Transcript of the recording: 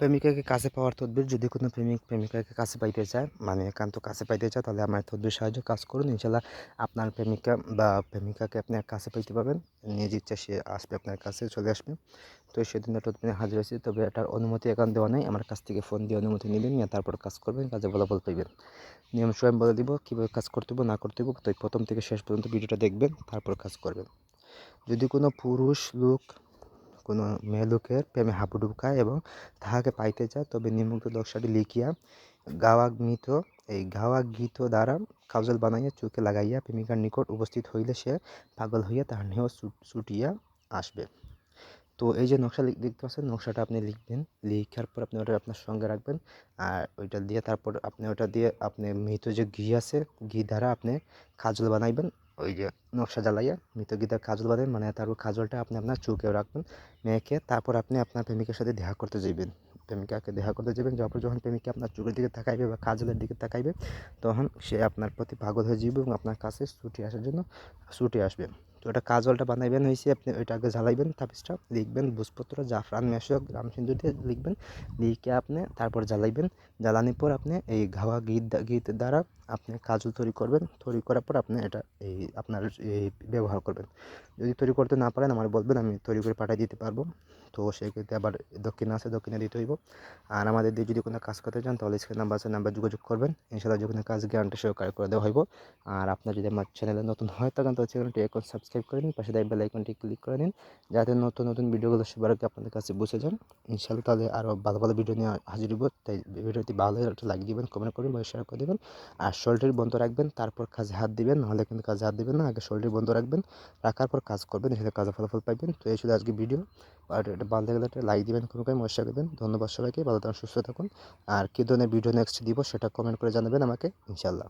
প্রেমিকাকে কাছে পাওয়ার তদবির যদি কোনো প্রেমিক প্রেমিকাকে কাছে পাইতে চায় মানে একান্ত কাছে পাইতে চায়, তাহলে আমার তদবির সাহায্য কাজ করুন। ইনশাল্লাহ আপনার প্রেমিকা বা প্রেমিকাকে আপনি কাছে পাইতে পারবেন। নিজ ইচ্ছা সে আসবে আপনার কাছে, চলে আসবে। তো সেদিন তদবিরে হাজির হয়েছি। তবে এটার অনুমতি এখন দেওয়া নেই। আমার কাছ থেকে ফোন দিয়ে অনুমতি নেবেন, নিয়ে তারপর কাজ করবেন, কাজে ফলাফল পাইবেন। নিয়ম সময় বলে দিব, কীভাবে কাজ করতে হবে না করতে হবে তো প্রথম থেকে শেষ পর্যন্ত ভিডিওটা দেখবেন, তারপর কাজ করবেন। যদি কোনো পুরুষ লোক কোনো মেয়ে লোকের প্রেমে হাবুডুবু খায় এবং তাহাকে পাইতে চায় তবে নিম্নোক্ত দশাটি লিখিয়া গাওয়া গীত এই গাওয়া গীত দ্বারা কাজল বানাইয়া চোখে লাগাইয়া প্রেমিকার নিকট উপস্থিত হইলে সে পাগল হইয়া তাহার নেহ ছুটিয়া আসবে। তো এই যে নকশা দেখতে পাচ্ছেন, নকশাটা আপনি লিখবেন। লিখার পর আপনি ওটা আপনার সঙ্গে রাখবেন। আর ওইটা দিয়ে তারপর আপনি ওটা দিয়ে আপনি মৃত যে ঘি আছে, ঘি দ্বারা আপনি কাজল বানাইবেন। ওই যে নকশা জ্বালাইয়া মৃত ঘি কাজল বাঁধেন মানে তারপর কাজলটা আপনি আপনার চোখেও রাখবেন, মেয়েকে, তারপর আপনি আপনার প্রেমিকের সাথে দেখা করতে যাবেন প্রেমিকাকে দেখা করতে যাবেন যাওয়ার পর যখন প্রেমিকা আপনার চোখের দিকে তাকাইবে বা কাজলের দিকে তাকাইবে, তখন সে আপনার প্রতি পাগল হয়ে যাবে এবং আপনার কাছে ছুটি আসার জন্য ছুটি আসবে। তো ওটা কাজলটা বানাইবেন হয়েছে, আপনি ওইটা আগে জ্বালাইবেন, তাবিজটা লিখবেন, ভোজপত্র, জাফরান, মেশক রাম সিন্দুর দিয়ে লিখবেন, লিখে আপনি তারপর জ্বালাইবেন। জ্বালানোর পর আপনি এই ঘাওয়া গীত গীত দ্বারা আপনি কাজল তৈরি করবেন, তৈরি করার পর আপনি এটা এই আপনার এই ব্যবহার করবেন। যদি তৈরি করতে না পারেন, আমার বলবেন, আমি তৈরি করে পাঠিয়ে দিতে পারব। তো সেক্ষেত্রে আবার দক্ষিণে আছে, দক্ষিণে দিতে হইব। আর আমাদের দিয়ে যদি কোনো কাজ করতে চান, তাহলে স্ক্রিন নাম্বার আছে, নাম্বার যোগাযোগ করবেন। ইনশাআল্লাহ যে কোনো কাজ গ্যারান্টি সহকারে করে দেওয়া হইব। আর আপনার যদি আমার চ্যানেলে নতুন হয় থাকেন, তাহলে চ্যানেলটি এখন সাবস্ক্রাইব করে নিন, পাশে দেয় বেল আইকনটি ক্লিক করে নিন, যাতে নতুন নতুন ভিডিওগুলো সবার আগে আপনাদের কাছে বসে যান। ইনশাআল্লাহ তাহলে আরও ভালো ভালো ভিডিও নিয়ে হাজির হইব। তাই ভিডিওটি ভালো একটা লাইক দিবেন কমেন্ট করবেন বা শেয়ার করে দেবেন। আর শরীরটি বন্ধ রাখবেন, তারপর কাজে হাত দিবেন, নাহলে কিন্তু কাজে হাত দিবেন না, আগে শরীরটি বন্ধ রাখবেন, রাখার পর কাজ করবেন সেটা কাজে ফলাফল পাইবেন। তো এই ছিল আজকে ভিডিও আর এটা ভালো লাগলে একটা লাইক দিবেন কোনো কাজ মশা করবেন ধন্যবাদ সবাইকে ভালো থাকুন, সুস্থ থাকুন। আর কী ধরনের ভিডিও নেক্সট দিব সেটা কমেন্ট করে জানাবেন আমাকে ইনশাল্লাহ